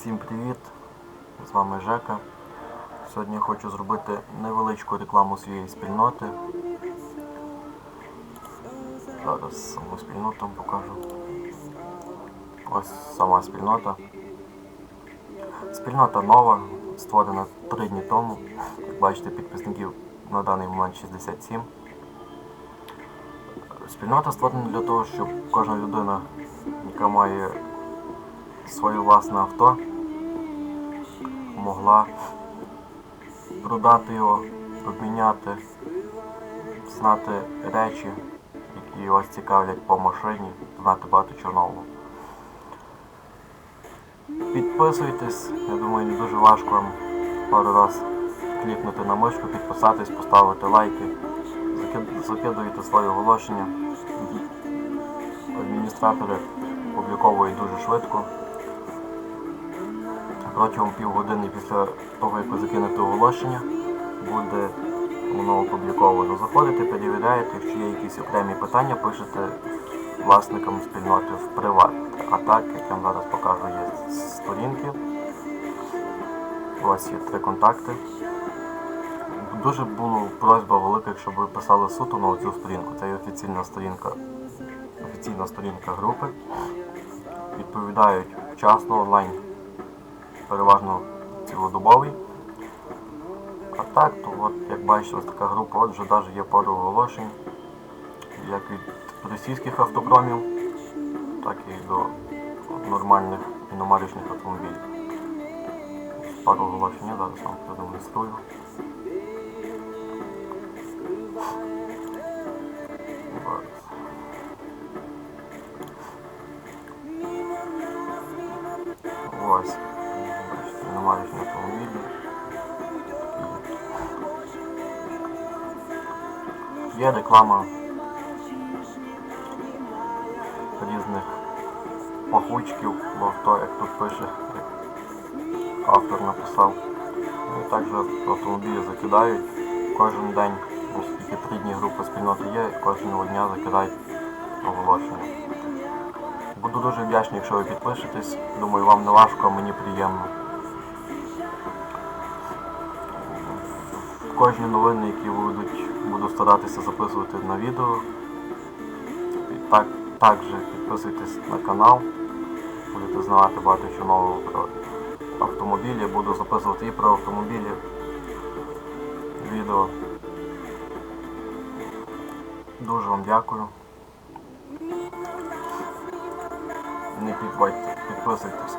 Всім привіт! З вами Жека. Сьогодні я хочу зробити невеличку рекламу своєї спільноти. Зараз саму спільноту покажу. Ось сама спільнота. Спільнота нова, створена 3 дні тому. Як бачите, підписників на даний момент 67. Спільнота створена для того, щоб кожна людина, яка має своє власне авто, могла продати його, обміняти, знати речі, які вас цікавлять по машині, знати багато чого нового. Підписуйтесь, я думаю, не дуже важко вам пару раз клікнути на мишку, підписатись, поставити лайки, закидуйте свої оголошення. Адміністратори публіковують дуже швидко. Протягом півгодини після того, як ви закинете оголошення, буде воно опубліковано. Заходите, перевіряєте, якщо є якісь окремі питання, пишете власникам спільноти в приват. А так, як я вам зараз покажу, є сторінки. У вас є три контакти. Дуже була просьба велика, щоб ви писали суто на цю сторінку. Це є офіційна сторінка, офіційна сторінка групи. Відповідають вчасно онлайн переважно цілодобовий. А так, то от, як бачите, ось така група, от вже навіть є пару оголошень, як від російських автопромів, так і до нормальних іномарічних автомобілів. Пару оголошень я зараз вам продемонструю. Ось. Бачите, іномарічні автомобілі. Є реклама різних пахучків в авто, як тут пише, як автор написав. Ну і також автомобілі закидають кожен день, оскільки три дні групи спільноти є, кожного дня закидають оголошення. Буду дуже вдячний, якщо ви підпишетесь. Думаю, вам не важко, а мені приємно. Кожні новини, які будуть, буду старатися записувати на відео. Так, також підписуйтесь на канал, будете знати багато чого нового про автомобілі. Буду записувати і про автомобілі відео. Дуже вам дякую. Не підбайте, підписуйтесь.